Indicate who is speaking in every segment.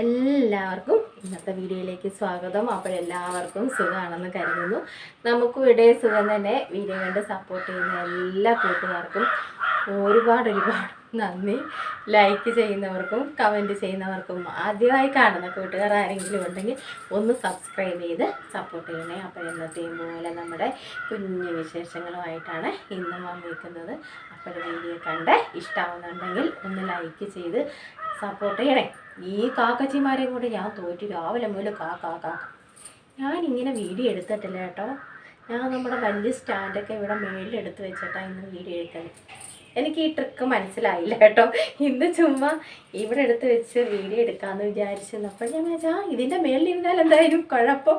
Speaker 1: എല്ലാവർക്കും ഇന്നത്തെ വീഡിയോയിലേക്ക് സ്വാഗതം. അപ്പോൾ എല്ലാവർക്കും സുഖമാണെന്ന് കരുതുന്നു. നമുക്കും ഇവിടെ സുഖം തന്നെ. വീഡിയോ കണ്ട് സപ്പോർട്ട് ചെയ്യുന്ന എല്ലാ കൂട്ടുകാർക്കും ഒരുപാട് ഒരുപാട് നന്ദി. ലൈക്ക് ചെയ്യുന്നവർക്കും കമന്റ് ചെയ്യുന്നവർക്കും ആദ്യമായി കാണുന്ന കൂട്ടുകാർ ആരെങ്കിലും ഉണ്ടെങ്കിൽ ഒന്ന് സബ്സ്ക്രൈബ് ചെയ്ത് സപ്പോർട്ട് ചെയ്യണേ. അപ്പോൾ എന്നത്തെയും പോലെ നമ്മുടെ കുഞ്ഞു വിശേഷങ്ങളുമായിട്ടാണ് ഇന്നും വന്നിരിക്കുന്നത്. അപ്പോൾ വീഡിയോ കണ്ട് ഇഷ്ടമാവുന്നുണ്ടെങ്കിൽ ഒന്ന് ലൈക്ക് ചെയ്ത് സപ്പോർട്ട് ചെയ്യണേ. ഈ കാക്കച്ചിമാരെയും കൂടി ഞാൻ തോറ്റു. രാവിലെ മുതൽ കാ കാ കാ ഞാനിങ്ങനെ വീഡിയോ എടുത്തിട്ടില്ല കേട്ടോ. ഞാൻ നമ്മുടെ വലിയ സ്റ്റാൻഡൊക്കെ ഇവിടെ മേളിലെടുത്ത് വെച്ചിട്ടാണ് ഇന്ന് വീഡിയോ എടുത്തത് എനിക്ക് ഈ ട്രിക്ക് മനസ്സിലായില്ല കേട്ടോ. ഇന്ന് ചുമ്മാ ഇവിടെ എടുത്ത് വെച്ച് വീഡിയോ എടുക്കാമെന്ന് വിചാരിച്ചു അപ്പോൾ ഞാൻ വിചാരിച്ചു ആ ഇതിന്റെ മേളിൽ ഇരുന്നാൽ എന്തായാലും കുഴപ്പം.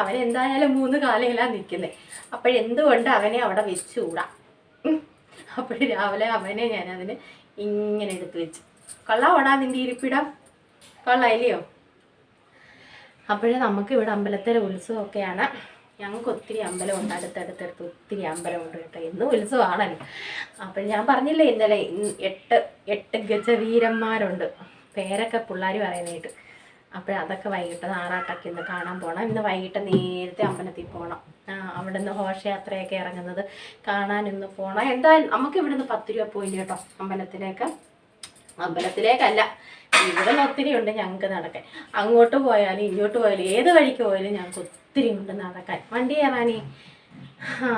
Speaker 1: അവൻ എന്തായാലും മൂന്ന് കാലയിലാണ് നിൽക്കുന്നത് അപ്പോഴെന്തുകൊണ്ട് അവനെ അവിടെ വെച്ചുകൂടാ അപ്പോൾ രാവിലെ അവനെ ഞാനതിന് ഇങ്ങനെ എടുത്ത് വെച്ചു. കൊള്ളാവടാ നിന്റെ ഇരിപ്പിടം? കൊള്ളായില്ലയോ? അപ്പോഴേ നമുക്ക് ഇവിടെ അമ്പലത്തിലെ ഉത്സവമൊക്കെയാണ്. ഞങ്ങൾക്ക് ഒത്തിരി അമ്പലമുണ്ട്. അടുത്തടുത്തടുത്ത് ഒത്തിരി അമ്പലമുണ്ട് കേട്ടോ. ഇന്നും ഉത്സവമാണല്ലോ. അപ്പോൾ ഞാൻ പറഞ്ഞില്ലേ ഇന്നലെ എട്ട് എട്ട് ഗജവീരന്മാരുണ്ട്. പേരൊക്കെ പിള്ളേർ പറയുന്നതായിട്ട്. അപ്പോൾ അതൊക്കെ വൈകിട്ട് നാറാട്ടൊക്കെ ഇന്ന് കാണാൻ പോകണം ഇന്ന് വൈകിട്ട് നേരത്തെ അമ്പലത്തിൽ പോകണം അവിടെ നിന്ന് ഘോഷയാത്രയൊക്കെ ഇറങ്ങുന്നത് കാണാനൊന്ന് പോകണം എന്തായാലും നമുക്ക് ഇവിടുന്ന് പത്ത് രൂപ പോയില്ല കേട്ടോ അമ്പലത്തിലേക്ക്. അമ്പലത്തിലേക്കല്ല. ഇവിടെ ഒത്തിരി ഉണ്ട് ഞങ്ങൾക്ക് നടക്കാൻ. അങ്ങോട്ട് പോയാലും ഇങ്ങോട്ട് പോയാലും ഏത് വഴിക്ക് പോയാലും ഞങ്ങൾക്ക് ഒത്തിരി ഉണ്ട് നടക്കാൻ. വണ്ടി കയറാനേ. ആ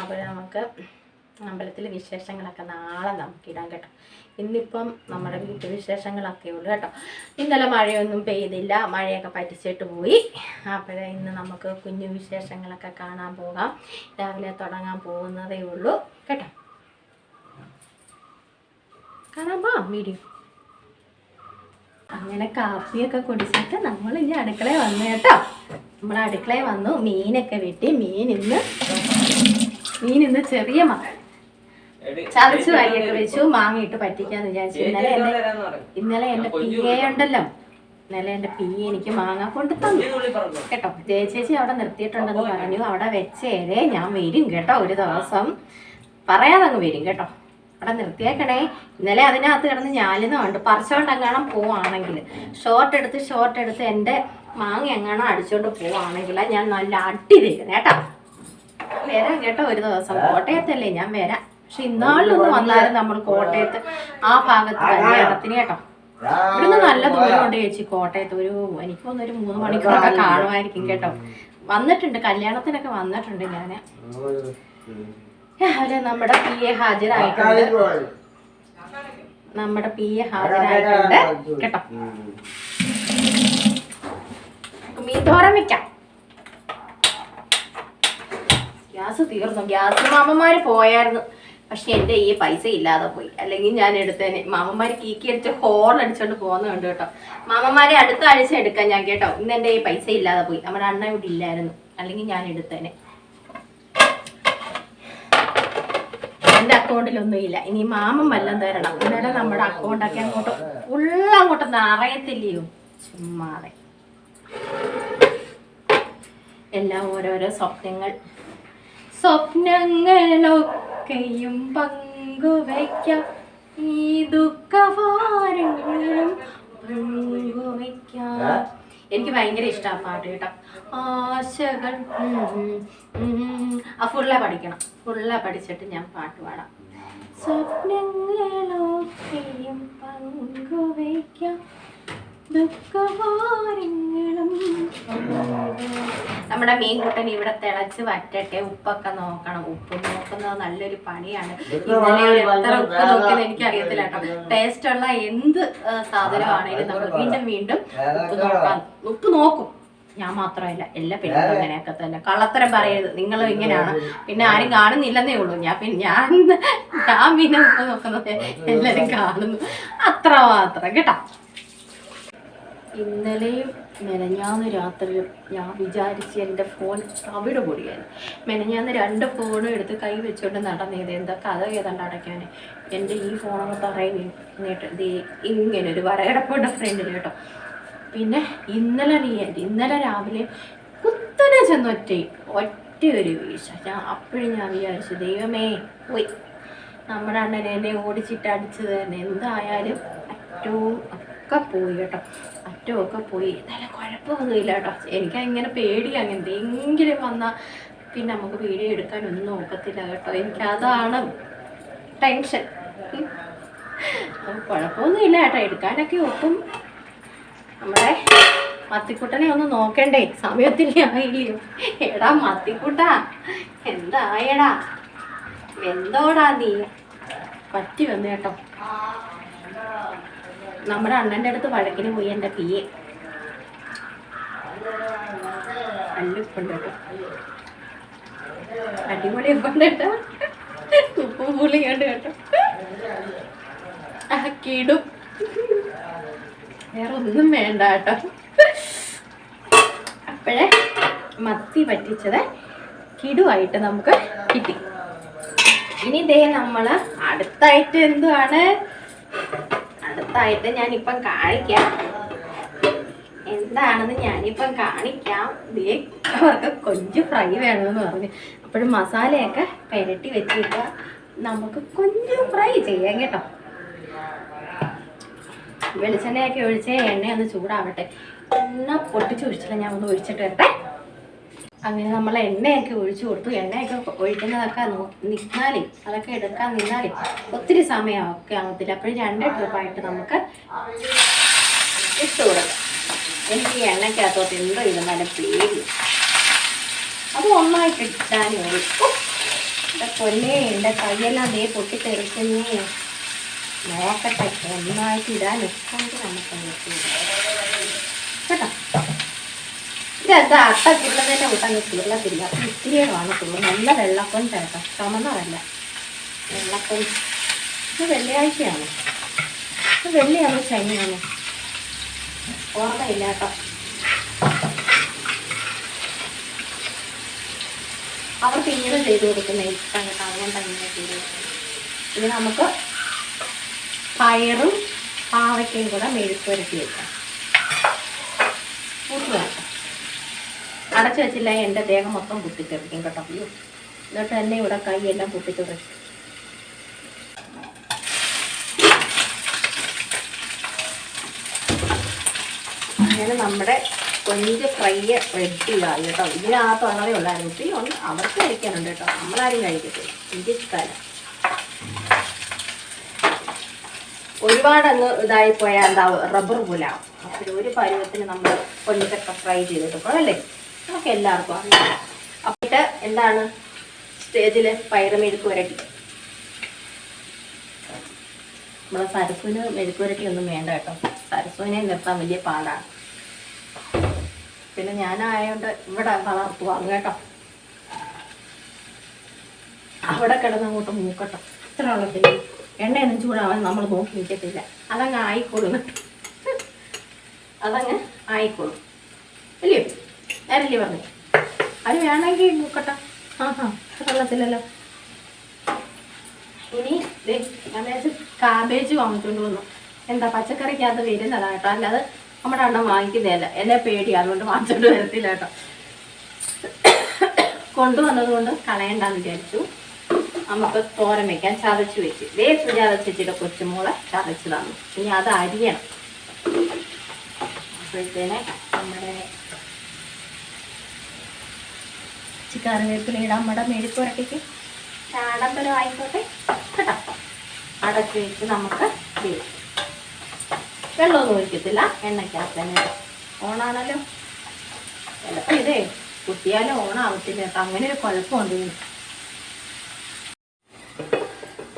Speaker 1: അപ്പോൾ നമുക്ക് അമ്പലത്തിലെ വിശേഷങ്ങളൊക്കെ നാളെ നമുക്ക് ഇടാൻ കേട്ടോ. ഇന്നിപ്പം നമ്മുടെ വീട്ടു വിശേഷങ്ങളൊക്കെ ഉള്ളു കേട്ടോ. ഇന്നലെ മഴയൊന്നും പെയ്തില്ല. മഴയൊക്കെ പറ്റിച്ചിട്ട് പോയി. അപ്പോഴേ ഇന്ന് നമുക്ക് കുഞ്ഞു വിശേഷങ്ങളൊക്കെ കാണാൻ പോകാം. രാവിലെ തുടങ്ങാൻ പോകുന്നതേ ഉള്ളൂ കേട്ടോ. കാണാൻ പോവാം വീഡിയോ അങ്ങനെ കാപ്പിയൊക്കെ കുടിച്ചിട്ട് നമ്മൾ ഇനി അടുക്കളയിൽ വന്നു കേട്ടോ. നമ്മൾ അടുക്കളയിൽ വന്നു മീനൊക്കെ വെട്ടി മീൻ ഇന്ന് മീൻ ഇന്ന് ചെറിയ മകൾ ചതച്ചു വാരിയൊക്കെ വെച്ചു മാങ്ങയിട്ട് പറ്റിക്കാന്ന് വിചാരിച്ചു. ഇന്നലെ എന്റെ ഇന്നലെ എന്റെ പി എ ഉണ്ടല്ലോ. ഇന്നലെ എന്റെ പി എനിക്ക് മാങ്ങ കൊണ്ട് തന്നു. കേട്ടോ ജയ ചേച്ചി അവിടെ നിർത്തിയിട്ടുണ്ടെന്ന് പറഞ്ഞു. അവിടെ വെച്ചേരെ ഞാൻ വരും കേട്ടോ ഒരു ദിവസം. പറയാതങ്ങ് വരും കേട്ടോ. അവിടെ നിർത്തിയേക്കണേ. ഇന്നലെ അതിനകത്ത് കിടന്ന് ഞാലിന്ന് കണ്ടു. പറിച്ചോണ്ട് എങ്ങാണം പോവാണെങ്കിൽ. ഷോർട്ട് എടുത്ത് ഷോർട്ട് എടുത്ത് എന്റെ മാങ്ങ എങ്ങാണം അടിച്ചോണ്ട് പോവാണെങ്കിൽ ഞാൻ നല്ല അടി തരും കേട്ടോ വരാം കേട്ടോ ഒരു ദിവസം. കോട്ടയത്തല്ലേ ഞാൻ വരാം. പക്ഷെ ഇന്നാളിലൊന്ന് വന്നാലും നമ്മൾ കോട്ടയത്ത് ആ ഭാഗത്ത് കല്യാണത്തിന് കേട്ടോ. ഇവിടുന്ന് നല്ല ദൂരമുണ്ട് ചേച്ചി കോട്ടയത്ത്. ഒരു എനിക്ക് തോന്നുന്നു ഒരു മൂന്ന് മണിക്കൂറൊക്കെ കാണുമായിരിക്കും കേട്ടോ. വന്നിട്ടുണ്ട്. കല്യാണത്തിനൊക്കെ വന്നിട്ടുണ്ട് ഞാൻ രാവിലെ നമ്മുടെ പി എ ഹാജരായിട്ടുണ്ട്. നമ്മുടെ പി എ ഹാജരായിട്ടുണ്ട്. കേട്ടോ? മീൻ തോരൻ വെക്കാം. ഗ്യാസ് തീർന്നു. ഗ്യാസ് മാമന്മാര് പോയായിരുന്നു. പക്ഷെ എന്റെ ഈ പൈസ ഇല്ലാതെ പോയി. അല്ലെങ്കിൽ ഞാൻ എടുത്തേനെ. മാമന്മാര് കീക്കി അടിച്ച് ഹോൺ അടിച്ചോണ്ട് പോകുന്നുണ്ട് കേട്ടോ. മാമന്മാരെ അടുത്ത ആഴ്ച എടുക്കാൻ ഞാൻ കേട്ടോ. ഇന്ന് എന്റെ ഈ പൈസ ഇല്ലാതെ പോയി. നമ്മുടെ അണ്ണ ഇവിടെ ഇല്ലായിരുന്നു. അല്ലെങ്കിൽ ഞാൻ എടുത്തേനെ. എന്റെ അക്കൗണ്ടിലൊന്നും ഇല്ല ഇനി മാമൻ വല്ലതും തരണം. ഇന്നലെ നമ്മുടെ അക്കൗണ്ടൊക്കെ അങ്ങോട്ട് ഉള്ള അങ്ങോട്ട് നിറയത്തില്ലയോ? ചുമ്മാതെ. എല്ലാം ഓരോരോ സ്വപ്നങ്ങൾ. സ്വപ്നങ്ങളൊക്കെയും പങ്കുവയ്ക്കാം. ഈ ദുഃഖഭാരങ്ങളും പങ്കുവയ്ക്കാം. എനിക്ക് ഭയങ്കര ഇഷ്ടമാണ് പാട്ട് കേട്ടോ ആശകൾ. ആ ഫുള്ളെ പഠിക്കണം ഫുള്ളെ പഠിച്ചിട്ട് ഞാൻ പാട്ട് പാടാം സ്വപ്നങ്ങളൊക്കെയും പങ്കുവയ്ക്കാം. നമ്മുടെ മീൻകുട്ടൻ ഇവിടെ തിളച്ച് വറ്റട്ടെ ഉപ്പൊക്കെ നോക്കണം. ഉപ്പ് നോക്കുന്നത് നല്ലൊരു പണിയാണ്. എത്ര ഉപ്പ് നോക്കിയെന്ന് എനിക്ക് അറിയത്തില്ല കേട്ടോ. ടേസ്റ്റ് ഉള്ള എന്ത് സാധനമാണെങ്കിലും നമ്മൾ വീണ്ടും വീണ്ടും ഉപ്പ് നോക്കാം. ഉപ്പ് നോക്കും. ഞാൻ മാത്രമല്ല എല്ലാ പെണ്ണുങ്ങളും അങ്ങനെയൊക്കെ തന്നെ. കള്ളത്തരം പറയരുത്. നിങ്ങൾ ഇങ്ങനെയാണ്. പിന്നെ ആരും കാണുന്നില്ലെന്നേ ഉള്ളൂ. ഞാൻ പിന്നെ ഞാൻ ഞാൻ പിന്നെ ഉപ്പ് നോക്കുന്നത് എല്ലാവരും കാണുന്നു. അത്ര മാത്രം. കേട്ടോ? ഇന്നലെയും മെനഞ്ഞാന്ന് രാത്രിയും ഞാൻ വിചാരിച്ച് എന്റെ ഫോൺ തവിട പൊടിയാണ് മെനഞ്ഞാന്ന് രണ്ട് ഫോണും എടുത്ത് കൈ വെച്ചുകൊണ്ട് നടന്നത് എന്താ കഥ ഏതാണ്ട് അടയ്ക്കാൻ എന്റെ ഈ ഫോണൊന്ന് തറയിൽ ഇങ്ങനെ ഒരു വരയടപ്പുണ്ട് ഫ്രണ്ടിൽ കേട്ടോ. പിന്നെ ഇന്നലെ നീ ഇന്നലെ രാവിലെ കുത്തനെ ചെന്നൊറ്റ ഒറ്റ ഒരു വീഴ്ച. ഞാൻ അപ്പോഴും ഞാൻ വിചാരിച്ചു ദൈവമേ പോയി. നമ്മുടെ അണ്ണൻ എന്നെ ഓടിച്ചിട്ട് അടിച്ചത് തന്നെ. എന്തായാലും ഏറ്റവും ഒക്കെ പോയി കേട്ടോ. അറ്റ ഒക്കെ പോയി. നല്ല കുഴപ്പമൊന്നുമില്ല കേട്ടോ എനിക്ക് ഇങ്ങനെ പേടിയാണ് എന്തെങ്കിലും വന്നാൽ പിന്നെ നമുക്ക് വീഡിയോ എടുക്കാൻ ഒന്നും നോക്കത്തില്ല കേട്ടോ. എനിക്ക് അതാണ് ടെൻഷൻ കുഴപ്പമൊന്നുമില്ല കേട്ടോ. എടുക്കാനൊക്കെ ഒപ്പം നമ്മുടെ മത്തിക്കുട്ടനെ ഒന്ന് നോക്കണ്ടേ? സമയത്തിന് ആയില്ലയോ എടാ മത്തിക്കുട്ട എന്തായടാ? എന്തോടാ നീ? പറ്റി വന്നു കേട്ടോ. നമ്മുടെ അണ്ണന്റെ അടുത്ത് വഴക്കിന് പോയി എന്റെ പിയെ അടിപൊളി ഉണ്ട് കേട്ടോ. ഉപ്പും പുളിയുണ്ട് കേട്ടോ. കിടും. വേറെ ഒന്നും വേണ്ട കേട്ടോ. അപ്പോഴേ മത്തി പറ്റിച്ചത് കിടുവായിട്ട് നമുക്ക് കിട്ടി. ഇനി ഇതേ നമ്മൾ അടുത്തായിട്ട് എന്തുവാണ്? അടുത്തായിട്ട് ഞാനിപ്പം കാണിക്കാം. എന്താണെന്ന് ഞാനിപ്പം കാണിക്കാം. ദേ കൊഞ്ച് ഫ്രൈ വേണമെന്ന് പറഞ്ഞു. അപ്പോഴും മസാലയൊക്കെ പെരട്ടി വെച്ചിട്ട് നമുക്ക് കൊഞ്ച് ഫ്രൈ ചെയ്യാം കേട്ടോ. വെളിച്ചെണ്ണയൊക്കെ ഒഴിച്ച് എണ്ണ ഒന്ന് ചൂടാവട്ടെ. എണ്ണ പൊട്ടിച്ചൊഴിച്ചില്ല ഞാൻ ഒന്ന് ഒഴിച്ചിട്ട് വരട്ടെ. അങ്ങനെ നമ്മൾ എണ്ണയൊക്കെ ഒഴിച്ചു കൊടുത്തു. എണ്ണയൊക്കെ ഒഴിക്കുന്നതൊക്കെ നോ- നിന്നാലേ അതൊക്കെ എടുക്കാൻ നിന്നാലേ ഒത്തിരി സമയമൊക്കെ ആവത്തില്ല. അപ്പോൾ രണ്ട് ട്രിപ്പായിട്ട് നമുക്ക് ഇട്ട് കൊടുക്കാം. എനിക്ക് ഈ എണ്ണയ്ക്കകത്തോട്ട് എന്തോ ഇരുന്നാലും പേര്. അത് ഒന്നായിട്ട് ഇട്ടാനേ ഒഴിക്കും. എന്റെ കൊല്ലേ എന്റെ കൈയെല്ലാം ദേ പൊട്ടിത്തെറിക്കുന്നേ. നോക്കട്ടെ ഒന്നായിട്ട് ഇടാൻ എപ്പോഴും നമുക്ക് ഇതെന്താ? അട്ട ചുരുളതിന്റെ കൂട്ടങ്ങ് ചുരുളത്തില്ല അപ്പം ഇത്തിരിയേ കാണത്തുള്ളൂ. നല്ല വെള്ളപ്പം ചേട്ടാ ചുമന്നതല്ല വെള്ളപ്പം. ഇത് വെള്ളിയാഴ്ചയാണ്. ഇത് വെള്ളിയാണ് ശനിയാണ്. ഓർമ്മയില്ല കേട്ടോ അവർക്ക് ഇങ്ങനെ ചെയ്ത് കൊടുക്കുന്ന ഇഷ്ടം കേട്ടോ. അതുകൊണ്ടാണ് ഇങ്ങനെ ചെയ്ത് ഇനി നമുക്ക് പയറും പാവയ്ക്കയും കൂടെ മെഴുക്കുവരട്ടി വെക്കാം. കൂട്ടുക കേട്ടോ അടച്ചു വെച്ചില്ല എന്റെ ദേഹം മൊത്തം പൊട്ടിത്തെറിക്കും കേട്ടോ. അയ്യോ. എന്നിട്ട് തന്നെ ഇവിടെ കൈയെല്ലാം പൊട്ടിത്തെറിക്കും അങ്ങനെ നമ്മുടെ കൊഞ്ച് ഫ്രൈ റെഡിയായി കേട്ടോ. ഇതിനകത്ത് വളരെ ഉള്ളായിരുന്നു. ഒത്തിരി ഒന്ന് അവർക്ക് കഴിക്കാനുണ്ട് കേട്ടോ. നമ്മളാരും കഴിക്കത്തില്ല. എനിക്ക് ഇഷ്ടമല്ല ഒരുപാട് അങ്ങ് ഇതായി പോയാൽ എന്താ റബ്ബർ പോലാവും. അപ്പോൾ ഒരു പരുവത്തിന് നമ്മൾ കൊഞ്ചൊക്കെ ഫ്രൈ ചെയ്തെടുക്കണം അല്ലേ? നമുക്ക് എല്ലാവർക്കും അറിയാം. അപ്പോട്ട് എന്താണ് സ്റ്റേജിൽ പയറ് മെഴുക്ക് വരട്ടി? നമ്മളെ സരസുവിന് മെഴുക്ക് വരട്ടി ഒന്നും വേണ്ട കേട്ടോ. സരസുവിനെ നിർത്താൻ വലിയ പാടാണ്. പിന്നെ ഞാനായോണ്ട് ഇവിടെ വളർത്തു വാങ്ങും കേട്ടോ. അവിടെ കിടന്ന് അങ്ങോട്ട് മൂക്കട്ടോ. ഇത്ര ഉള്ളത്തില്ല എണ്ണയൊന്നും ചൂടാവാൻ നമ്മൾ നോക്കി നിൽക്കത്തില്ല അതങ്ങ് ആയിക്കോളും. അതങ്ങ് ആയിക്കോളും. അല്ലയോ നേരല്ലേ പറഞ്ഞു. അത് വേണമെങ്കിൽ നോക്കട്ടെ ആ ഹാ കൊള്ളത്തില്ലല്ലോ. ഇനി വിചാരിച്ചു കാബേജ് വാങ്ങിച്ചുകൊണ്ട് വന്നു. എന്താ പച്ചക്കറിക്കകത്ത് വരുന്നതാ കേട്ടോ. അല്ലാതെ നമ്മുടെ അണ്ണൻ വാങ്ങിക്കുന്നതല്ല. എന്നെ പേടി അതുകൊണ്ട് വാങ്ങിച്ചോണ്ട് വരത്തില്ല കേട്ടോ. കൊണ്ടുവന്നത് കൊണ്ട് കളയണ്ടെന്ന് വിചാരിച്ചു. നമുക്ക് തോരൻ വെക്കാൻ ചതച്ച് വെച്ച്. ദേ സുജാത ചേച്ചിയുടെ കൊച്ചുമോളെ ചതച്ച് തന്നു ഇനി അത് അരിയണം. അപ്പോഴത്തേനെ നമ്മുടെ കറിവേപ്പില ഇടാൻ നമ്മുടെ മെഴുക്കുരട്ടിക്ക് ചാടമ്പലം ആയിക്കോട്ടെ. കേട്ടോ? അടച്ച് വെച്ച് നമുക്ക് ചെയ്യാം വെള്ളമൊന്നും ഒഴിക്കത്തില്ല. എണ്ണയ്ക്കകത്ത് തന്നെ ഓണാണല്ലോ. ചിലപ്പോൾ ഇതേ കുത്തിയാലും ഓണാവത്തില്ല. കേട്ടോ അങ്ങനെ ഒരു കുഴപ്പമുണ്ട്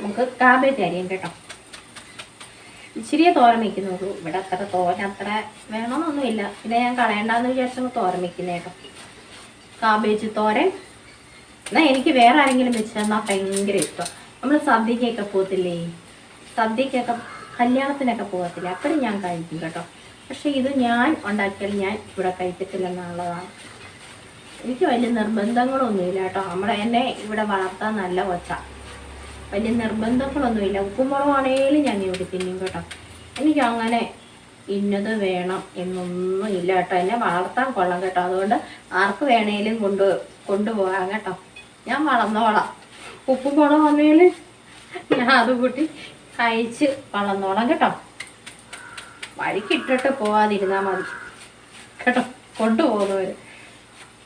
Speaker 1: നമുക്ക് കാബേജ് അരിയും കേട്ടോ. ഇച്ചിരി തോരൻ വയ്ക്കുന്നുള്ളൂ ഇവിടെ അത്ര തോരൻ അത്ര വേണമെന്നൊന്നുമില്ല. പിന്നെ ഞാൻ കളയണ്ടെന്ന് വിചാരിച്ചപ്പോൾ തോരൻ കാബേജ് തോരൻ. എന്നാൽ എനിക്ക് വേറെ ആരെങ്കിലും വെച്ച് തന്നാൽ ഭയങ്കര ഇഷ്ടം. നമ്മൾ സദ്യക്കൊക്കെ പോകത്തില്ലേ? സദ്യക്കൊക്കെ കല്യാണത്തിനൊക്കെ പോകത്തില്ലേ? അപ്പോഴും ഞാൻ കഴിക്കും കേട്ടോ. പക്ഷെ ഇത് ഞാൻ ഉണ്ടാക്കിയാൽ ഞാൻ ഇവിടെ കഴിക്കത്തില്ലെന്നുള്ളതാണ്. എനിക്ക് വലിയ നിർബന്ധങ്ങളൊന്നുമില്ല കേട്ടോ. നമ്മളെ എന്നെ ഇവിടെ വളർത്താൻ നല്ല കൊച്ച. വലിയ നിർബന്ധങ്ങളൊന്നുമില്ല. ഉപ്പുമുളകാണേലും ഞാൻ ഇവിടെ തിന്നും കേട്ടോ. എനിക്ക് അങ്ങനെ ഇന്നത് വേണം എന്നൊന്നും ഇല്ല കേട്ടോ. എന്നെ വളർത്താൻ കൊള്ളാം കേട്ടോ. അതുകൊണ്ട് ആർക്ക് വേണേലും കൊണ്ട് കൊണ്ടുപോകാം കേട്ടോ. ഞാൻ വളർന്നോളാം. ഉപ്പും കുളം വന്നേൽ ഞാൻ അത് കൂട്ടി കഴിച്ച് വളർന്നോളാം കേട്ടോ. വഴിക്കിട്ടിട്ട് പോവാതിരുന്നാൽ മതി. കേട്ടോ. കൊണ്ടുപോകുന്നവർ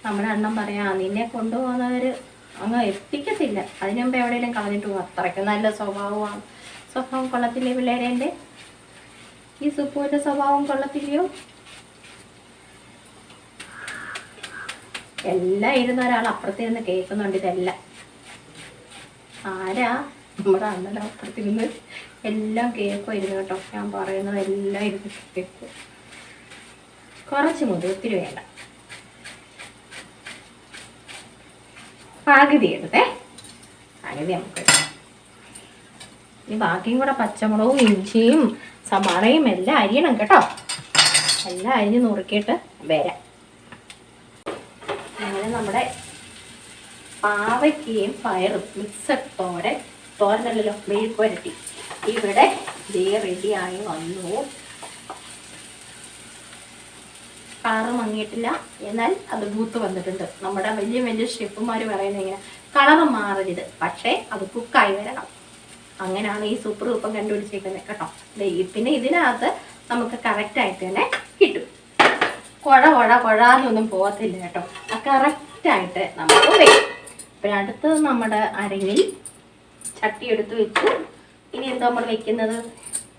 Speaker 1: നമ്മുടെ അണ്ണൻ പറയാ നിന്നെ കൊണ്ടുപോകുന്നവർ അങ്ങ് എത്തിക്കത്തില്ല. അതിനുമ്പ് എവിടെയെങ്കിലും കളഞ്ഞിട്ട് പോകും അത്രയ്ക്ക് നല്ല സ്വഭാവമാണ്. സ്വഭാവം കൊള്ളത്തില്ലേ പിള്ളേരെ എന്റെ? ഈ സുപ്പുവിന്റെ സ്വഭാവം കൊള്ളത്തില്ലയോ? എല്ലാം ഇരുന്ന ഒരാൾ അപ്പുറത്തിരുന്ന് കേൾക്കുന്നുണ്ട് ഇതെല്ലാം. ആരാ? നമ്മുടെ അണ്ണന്റെ അപ്പുറത്തിരുന്ന് എല്ലാം കേൾക്കും ഇരുന്ന് കേട്ടോ. ഞാൻ പറയുന്നത് എല്ലാം ഇരുന്ന് കേൾക്കും കുറച്ച് മുതി ഒത്തിരി വേണ്ട. പകുതി എടുത്തേ. പകുതി നമുക്ക്. ഇനി ബാക്കിയും കൂടെ പച്ചമുളകും ഇഞ്ചിയും സവാളയും എല്ലാം അരിയണം കേട്ടോ. എല്ലാം അരിഞ്ഞ് നുറുക്കിയിട്ട് വരാം. അങ്ങനെ നമ്മുടെ പാവയ്ക്കയും പയറും മിക്സഡ് തോരൻ തോരനല്ലല്ലോ മെഴുക്കുരട്ടി ഇവിടെ ദേ റെഡിയായി വന്നു. കളറ് മങ്ങിയിട്ടില്ല. എന്നാൽ അത് ബൂത്ത് വന്നിട്ടുണ്ട്. നമ്മുടെ വലിയ വലിയ ഷെഫുമാർ പറയുന്നത് ഇങ്ങനെ കളറ് മാറരുത്. പക്ഷേ അത് കുക്കായി വരണം. അങ്ങനെയാണ് ഈ സൂപ്പർ ഉപ്പം കണ്ടുപിടിച്ചേക്കുന്നത് കേട്ടോ. പിന്നെ ഇതിനകത്ത് നമുക്ക് കറക്റ്റ് ആയിട്ട് തന്നെ കിട്ടും. കുഴ കുഴ കുഴാന്നൊന്നും പോകത്തില്ല കേട്ടോ. ആ കറക്റ്റായിട്ട് നമുക്ക് വെക്കും പിന്നെ അടുത്തത് നമ്മുടെ അരങ്ങിൽ ചട്ടി എടുത്ത് വെച്ചു. ഇനി എന്താ നമ്മൾ വെക്കുന്നത്?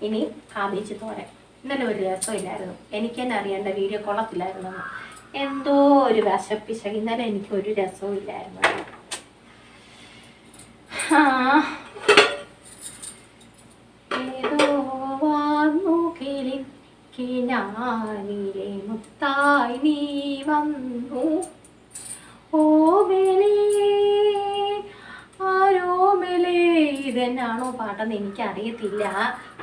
Speaker 1: ഇനി കാബേജ് തോരൻ. ഇന്നലെ ഒരു രസമില്ലായിരുന്നു. എനിക്ക് തന്നെ അറിയേണ്ട വീഡിയോ കൊള്ളത്തില്ലായിരുന്നു എന്തോ ഒരു വിശപ്പിശ. ഇന്നലെ എനിക്ക് ഒരു രസവും ഇല്ലായിരുന്നു. ഏതോ കിളി മുത്തായി നീ വന്നു. ഓമലേ ആരോമലേ ഇതെന്നാണോ പാട്ടെന്ന് എനിക്കറിയത്തില്ല.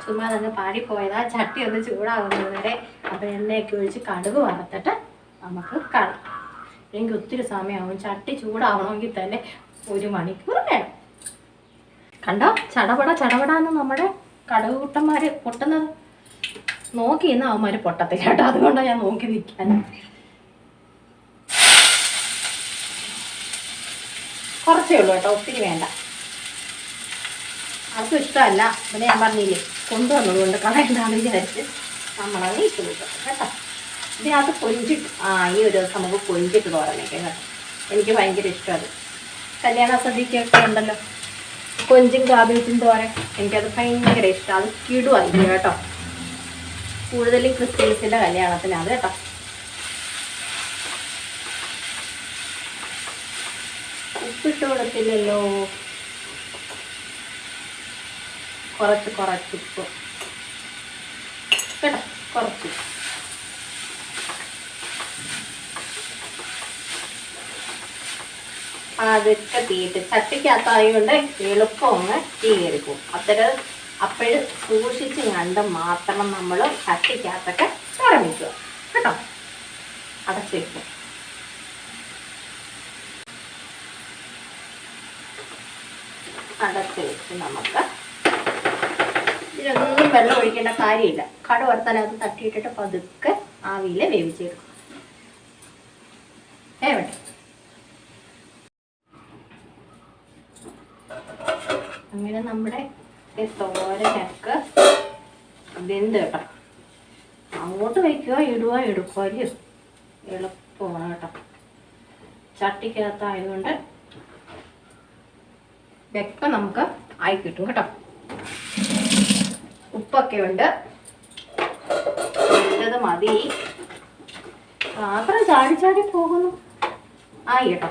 Speaker 1: ചുമ്മാ തന്നെ പാടിപ്പോയതാ. ചട്ടി ഒന്ന് ചൂടാകുന്നത് വരെ അപ്പം എണ്ണയൊക്കെ ഒഴിച്ച് കടുക് വറുത്തിട്ട് നമുക്ക് കാണാം എനിക്ക് ഒത്തിരി സമയമാവും. ചട്ടി ചൂടാവണമെങ്കിൽ തന്നെ ഒരു മണിക്കൂർ വേണം. കണ്ടോ? ചടപട ചടപടാന്ന് നമ്മുടെ കടുക് കുട്ടന്മാര് പൊട്ടുന്നത്? നോക്കി ഇന്ന് അവന്മാര് പൊട്ടത്തില്ല കേട്ടോ അതുകൊണ്ടാണ് ഞാൻ നോക്കി നിൽക്കാൻ കുറച്ചേ ഉള്ളൂ കേട്ടോ ഒത്തിരി വേണ്ട. ആർക്കും ഇഷ്ടമല്ല. പിന്നെ ഞാൻ പറഞ്ഞില്ലേ കൊണ്ടുവന്നത് കൊണ്ട് കളയണ്ടാന്ന് വിചാരിച്ച് നമ്മളത് ഇട്ട് കൊടുക്കും കേട്ടോ. ഇതിനകത്ത് കൊഞ്ചിട്ട് ആ ഈ ഒരു ദിവസം നമുക്ക് കൊഞ്ചിട്ട് തോരനേക്കാം കേട്ടോ. എനിക്ക് ഭയങ്കര ഇഷ്ടമാണ് കല്യാണ സദ്യക്കൊക്കെ ഉണ്ടല്ലോ. കൊഞ്ചും കാബേജും തോരൻ. എനിക്കത് ഭയങ്കര ഇഷ്ടമാണ് അത് കിടുവായിരിക്കും കേട്ടോ. കൂടുതലും ക്രിസ്ത്യൻസിന്റെ കല്യാണത്തിനാണ് കേട്ടോ. ഉപ്പിട്ട് കൊടുത്തില്ലല്ലോ. കുറച്ച് കുറച്ചിപ്പോ കേട്ടോ? കുറച്ച്. അതൊക്കെ തീയിട്ട് ചട്ടിക്കകത്തായതുകൊണ്ട് എളുപ്പം ഒന്ന് തീയെടുക്കും അത്തരം അപ്പോഴും സൂക്ഷിച്ച് കണ്ട് മാത്രം നമ്മൾ ചട്ടിക്കകത്തൊക്കെ ഉറങ്ങിക്കുക കേട്ടോ? അടച്ചിരിക്കും വെക്കും അടച്ച് വെച്ച് നമുക്ക് ഇതിനൊന്നും വെള്ളം ഒഴിക്കേണ്ട കാര്യമില്ല. കട അത് തട്ടിയിട്ടിട്ട് പതുക്കെ ആവിയിൽ വേവിച്ചെടുക്കും ഏവട്ടെ അങ്ങനെ നമ്മുടെ തോരക്ക് വെന്ത് കേട്ടോ. അങ്ങോട്ട് വയ്ക്കുക ഇടുക എടുക്കുകയും എളുപ്പമാണ് കേട്ടോ. ചട്ടിക്കകത്തായതുകൊണ്ട് വെക്ക നമുക്ക് ആയി കിട്ടും കേട്ടോ. ഉപ്പൊക്കെ ഉണ്ട്. ഇട്ടത് മതി. പാത്രം ചാടി ചാടി പോകുന്നു. ആയി കേട്ടോ.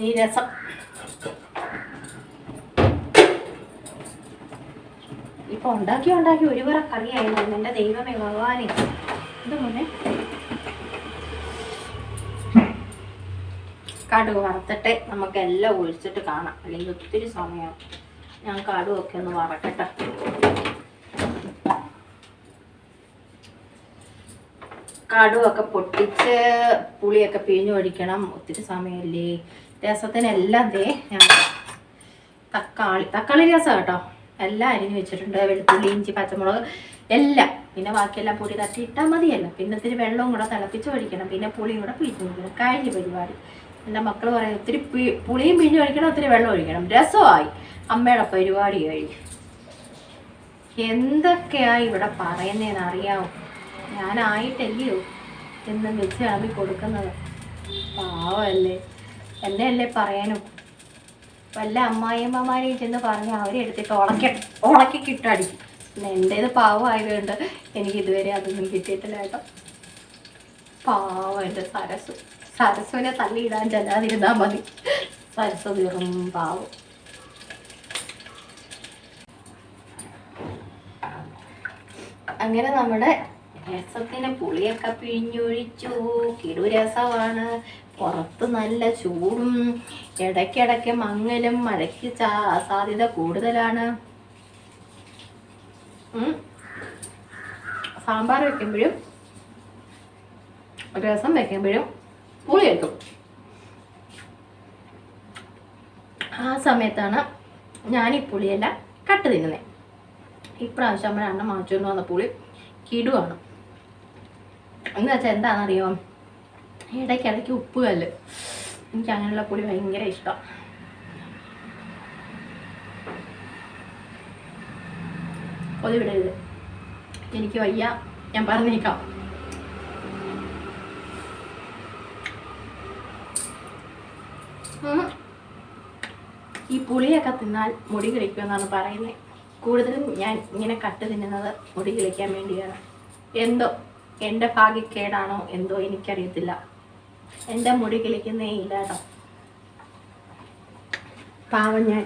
Speaker 1: ഈ രസം ഇപ്പൊ ഉണ്ടാക്കി ഉണ്ടാക്കി. ഒരു പറ കറിയായിരുന്നു. എന്റെ ദൈവമേ ഭഗവാനെ. ഇത് മുന്നേ. കടുക് വറുത്തിട്ട് നമുക്ക് എല്ലാം ഒഴിച്ചിട്ട് കാണാം. അല്ലെങ്കിൽ ഒത്തിരി സമയം ഞാൻ കടുവൊക്കെ ഒന്ന് വറക്കട്ടെ. കടുവൊക്കെ പൊട്ടിച്ച് പുളിയൊക്കെ പിഴിഞ്ഞു ഒഴിക്കണം. ഒത്തിരി സമയമില്ലേ? രസത്തിനെല്ലാം ദേ ഞാൻ തക്കാളി തക്കാളി രസം കേട്ടോ. എല്ലാം അരിഞ്ഞ് വെച്ചിട്ടുണ്ട് വെളുത്തുള്ളി ഇഞ്ചി പച്ചമുളക് എല്ലാം. പിന്നെ ബാക്കിയെല്ലാം പൊടി തട്ടി ഇട്ടാൽ മതിയല്ലോ. പിന്നെ ഇത്തിരി വെള്ളവും കൂടെ തിളപ്പിച്ച് ഒഴിക്കണം. പിന്നെ പുളിയും കൂടെ പിഴിഞ്ഞ് ഒഴിക്കണം കഴിഞ്ഞ പരിപാടി. എന്റെ മക്കൾ പറയും ഒത്തിരി പുളിയും പിഴിഞ്ഞ് ഒഴിക്കണം ഒത്തിരി വെള്ളം ഒഴിക്കണം. രസമായി. അമ്മയുടെ പരിപാടി കഴിഞ്ഞു. എന്തൊക്കെയാ ഇവിടെ പറയുന്നതെന്ന് അറിയാമോ ഞാനായിട്ടല്ലയോ എന്നും വെച്ച് വിളമ്പി കൊടുക്കുന്നത്. പാവമല്ലേ? എന്നെ അല്ലേ പറയാനും? വല്ല അമ്മായിയമ്മമാരെയും ചെന്ന് പറഞ്ഞ് അവരെ എടുത്തിട്ട് ഉളക്കി ഉളക്കി കിട്ടടിക്കും എന്റേത് പാവമായതുകൊണ്ട് എനിക്ക് ഇതുവരെ അതൊന്നും കിട്ടിയിട്ടില്ല കേട്ടോ. പാവം എന്റെ സരസു. സരസുവിനെ തള്ളിയിടാൻ ചെല്ലാതിരുന്നാൽ മതി. സരസു വെറും പാവം. അങ്ങനെ നമ്മുടെ രസത്തിന് പുളിയൊക്കെ പിഴിഞ്ഞൊഴിച്ചു. കിടു രസമാണ്. പുറത്ത് നല്ല ചൂടും ഇടയ്ക്കിടയ്ക്ക് മങ്ങലും മഴയ്ക്ക് സാധ്യത കൂടുതലാണ്. സാമ്പാർ വെക്കുമ്പോഴും രസം വെക്കുമ്പോഴും പുളി എടുക്കും ആ സമയത്താണ് ഞാൻ ഈ പുളിയെല്ലാം കട്ട് തിന്നുന്നത് ഇപ്രാവശ്യം നമ്മുടെ അണ്ണ മാച്ചുകൊണ്ട് വന്ന പുളി കിടുവാണ്. എന്ന് വെച്ചാൽ എന്താണെന്നറിയോ? ഇടയ്ക്കിടയ്ക്ക് ഉപ്പ് കല്ല്. എനിക്ക് അങ്ങനെയുള്ള പുളി ഭയങ്കര ഇഷ്ടം. കൊതി വിടരുത് എനിക്ക് വയ്യ. ഞാൻ പറഞ്ഞേക്കാം. ഈ പുളിയൊക്കെ തിന്നാൽ മുടി കിളിക്കുമെന്നാണ് പറയുന്നത് കൂടുതലും ഞാൻ ഇങ്ങനെ കട്ട് തിന്നുന്നത് മുടി കിളിക്കാൻ വേണ്ടിയാണ്. എന്തോ? എന്റെ ഭാഗ്യക്കേടാണോ? എന്തോ എനിക്കറിയത്തില്ല. എന്റെ മുടി കിളിക്കുന്നേ ഇല്ല കേട്ടോ പാവം ഞാൻ.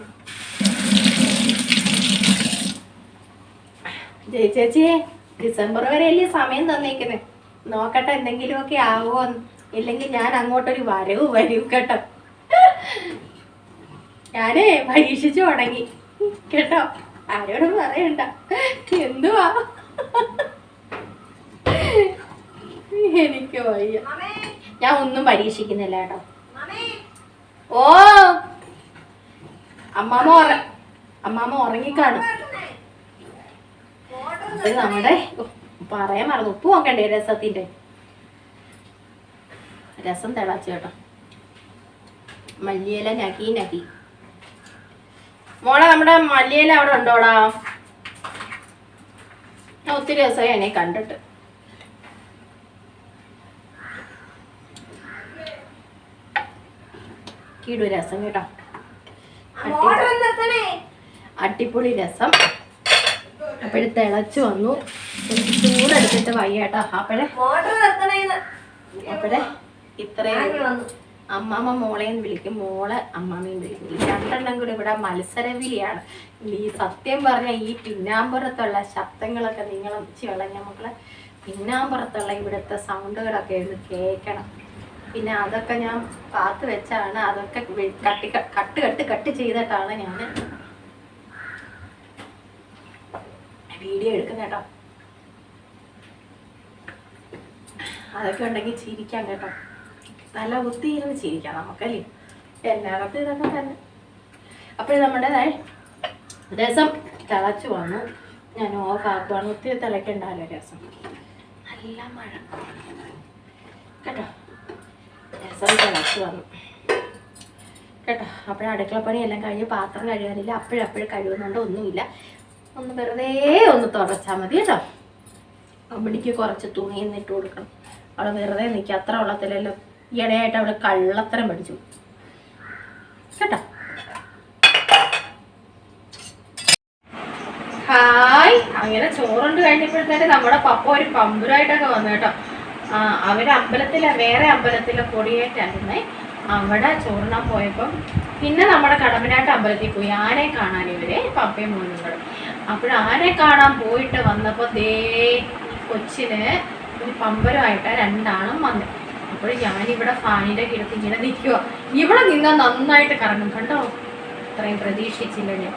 Speaker 1: ജയ ചേച്ചി ഡിസംബർ വരെ അല്ലേ സമയം തന്നേക്കുന്നത് നോക്കട്ടെ എന്തെങ്കിലുമൊക്കെ ആവുമോ ഇല്ലെങ്കിൽ ഞാൻ അങ്ങോട്ടൊരു വരവ് വരും കേട്ടോ. ഞാനേ പരീക്ഷിച്ചു തുടങ്ങി. കേട്ടോ? ആരോടും പറയണ്ട. എന്തുവാ? എനിക്ക് വയ്യ. ഞാൻ ഒന്നും പരീക്ഷിക്കുന്നില്ല കേട്ടോ. ഓ. അമ്മാമ്മ ഉറ അമ്മാമ്മ ഉറങ്ങിക്കാണും. ഇത് നമ്മുടെ പറയാൻ മറന്നു. ഉപ്പ് നോക്കണ്ടേ രസത്തിന്റെ? രസം തിളച്ചു കേട്ടോ. മല്ലിയില നക്കി നക്കി മോളെ നമ്മുടെ മല്ലിയില അവിടെ ഉണ്ടോടാ? ഒത്തിരി ദിവസമായി എന്നെ കണ്ടിട്ട്. കീടു രസം കേട്ടോ. അടി- അടിപൊളി. രസം. അപ്പഴ് തിളച്ചു വന്നു. എനിക്ക് ചൂടെടുത്തിട്ട് വയ്യാട്ടോ അപ്പോഴേ അപ്പോഴേ ഇത്രയും അമ്മാമ്മ മോളെയും വിളിക്കും. മോളെ അമ്മാമ്മയും വിളിക്കും. ഈ രണ്ടെണ്ണം കൂടി ഇവിടെ മത്സരവിലിയാണ് ഈ സത്യം പറഞ്ഞ ഈ പിന്നാമ്പുറത്തുള്ള ശബ്ദങ്ങളൊക്കെ നിങ്ങൾ വിളഞ്ഞ മക്കളെ. പിന്നാമ്പുറത്തുള്ള ഇവിടുത്തെ സൗണ്ടുകളൊക്കെ ഒന്ന് കേൾക്കണം. പിന്നെ അതൊക്കെ ഞാൻ പാത്ത് വെച്ചാണ് അതൊക്കെ കട്ടി കട്ട് കട്ട് കട്ട് ചെയ്തിട്ടാണ് ഞാൻ വീഡിയോ എടുക്കുന്നത് കേട്ടോ. അതൊക്കെ ഉണ്ടെങ്കിൽ ചിരിക്കാം കേട്ടോ. തല കുത്തിയിരുന്ന് ചിരിക്കാം നമുക്കല്ലേ? എല്ലായിടത്തും ഇതൊക്കെ തന്നെ. അപ്പോൾ നമ്മുടേതായ രസം തിളച്ചു വന്നു. ഞാൻ ഓഫ് ആക്കുവാണ്. ഒത്തിരി തിളയ്ക്കണ്ടല്ലോ രസം. നല്ല മഴ. കേട്ടോ. രസം അടുത്ത് വന്നു കേട്ടോ അപ്പോഴും അടുക്കളപ്പണിയെല്ലാം കഴിഞ്ഞ് പാത്രം കഴുകാനില്ല. അപ്പോഴപ്പോഴും കഴുകുന്നുണ്ട് ഒന്നുമില്ല. ഒന്ന് വെറുതെ ഒന്ന് തുടച്ചാൽ മതി കേട്ടോ. അമ്മടിക്ക് കുറച്ച് തുണി നിന്നിട്ട് കൊടുക്കണം. അവളെ വെറുതെ നിൽക്കുക അത്ര വെള്ളത്തിലല്ലോ ഈയിടെയായിട്ട് അവൾ കള്ളത്തരം പഠിച്ചു കേട്ടോ. ഹായ്. അങ്ങനെ ചോറുണ്ട് കഴിഞ്ഞപ്പോഴത്തേക്ക് നമ്മുടെ പപ്പ ഒരു പമ്പുരായിട്ടൊക്കെ വന്നു കേട്ടോ. ആ അവർ അമ്പലത്തിലെ വേറെ അമ്പലത്തിലെ പൊടിയേറ്റായിരുന്നു അവിടെ ചോറിനാൻ പോയപ്പം പിന്നെ നമ്മുടെ കടമ്പനാട്ട് അമ്പലത്തിൽ പോയി ആനെ കാണാൻ ഇവരെ പപ്പയും മോനും അപ്പോൾ ആനെ കാണാൻ പോയിട്ട് വന്നപ്പോൾ ദേ കൊച്ചിന് ഒരു പമ്പരമായിട്ട് രണ്ടാളും വന്നു. അപ്പോൾ ഞാനിവിടെ ഫാനിന്റെ കിടത്ത് ഇങ്ങനെ നിൽക്കുക ഇവിടെ നിന്നാൽ നന്നായിട്ട് കറങ്ങും കണ്ടോ? അത്രയും പ്രതീക്ഷിച്ചില്ല ഞാൻ.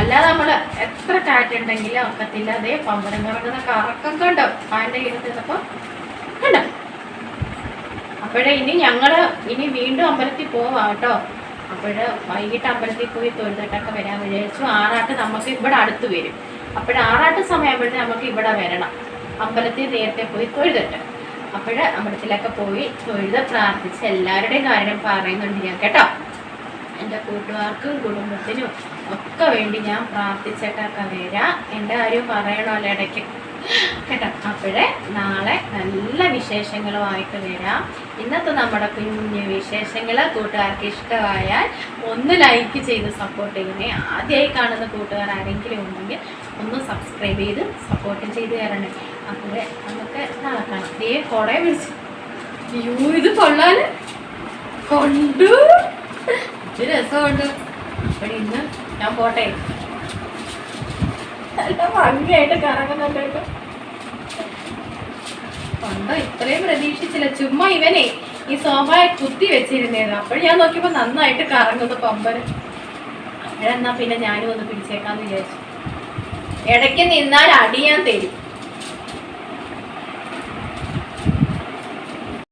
Speaker 1: അല്ലാതെ നമ്മൾ എത്ര കാറ്റുണ്ടെങ്കിലും ഒക്കത്തില്ല. അതേ പമ്പരം കറങ്ങുന്ന കറക്കം കണ്ടോ? ഫാനിന്റെ കിടത്ത് നിന്നപ്പോൾ കണ്ടോ? അപ്പോഴേ ഇനി ഞങ്ങൾ ഇനി വീണ്ടും അമ്പലത്തിൽ പോവാം കേട്ടോ. അപ്പോഴ് വൈകിട്ട് അമ്പലത്തിൽ പോയി തൊഴുതിട്ടൊക്കെ വരാൻ വിചാരിച്ചു. ആറാട്ട് നമുക്ക് ഇവിടെ അടുത്ത് വരും. അപ്പോഴ് ആറാട്ട് സമയമാകുമ്പോഴത്തേക്ക് നമുക്ക് ഇവിടെ വരണം. അമ്പലത്തിൽ നേരത്തെ പോയി തൊഴുതിട്ട്. അപ്പോഴ് അമ്പലത്തിലൊക്കെ പോയി തൊഴുത് പ്രാർത്ഥിച്ച് എല്ലാവരുടെയും കാര്യം പറയുന്നുണ്ട് ഞാൻ കേട്ടോ. എന്റെ കൂട്ടുകാർക്കും കുടുംബത്തിനും ഒക്കെ വേണ്ടി ഞാൻ പ്രാർത്ഥിച്ചിട്ടൊക്കെ വരാം. എന്റെ കാര്യം പറയണമല്ലോ ഇടയ്ക്ക്? കേട്ടോ. അപ്പോഴേ നാളെ നല്ല വിശേഷങ്ങളുമായിട്ട് വരാം. ഇന്നത്തെ നമ്മുടെ കുഞ്ഞു വിശേഷങ്ങൾ കൂട്ടുകാർക്ക് ഇഷ്ടമായാൽ ഒന്ന് ലൈക്ക് ചെയ്ത് സപ്പോർട്ട് ചെയ്യണേ ആദ്യമായി കാണുന്ന കൂട്ടുകാർ ആരെങ്കിലും ഉണ്ടെങ്കിൽ ഒന്ന് സബ്സ്ക്രൈബ് ചെയ്ത് സപ്പോർട്ട് ചെയ്ത് തരണേ. അപ്പോഴേ നമുക്ക് നാളെ കാണാം. ദേ കുറെ വിളിച്ചു അയ്യോ ഇത് കൊള്ളാൻ കൊണ്ടു. ഇത് രസമുണ്ട്. അപ്പോൾ ഇന്ന് ഞാൻ പോട്ടെ. കൊണ്ടോ ഇത്രയും പ്രതീക്ഷിച്ചില്ല. ചുമ്മാ ഇവനെ ഈ സോഫായ കുത്തി വെച്ചിരുന്നേന്ന്. അപ്പോൾ ഞാൻ നോക്കിയപ്പോൾ നന്നായിട്ട് കറങ്ങുന്നു പമ്പന് അപ്പോഴെന്നാ പിന്നെ ഞാനും ഒന്ന് പിടിച്ചേക്കാന്ന് വിചാരിച്ചു. ഇടയ്ക്ക് നിന്നാൽ അടിയാൻ തരും.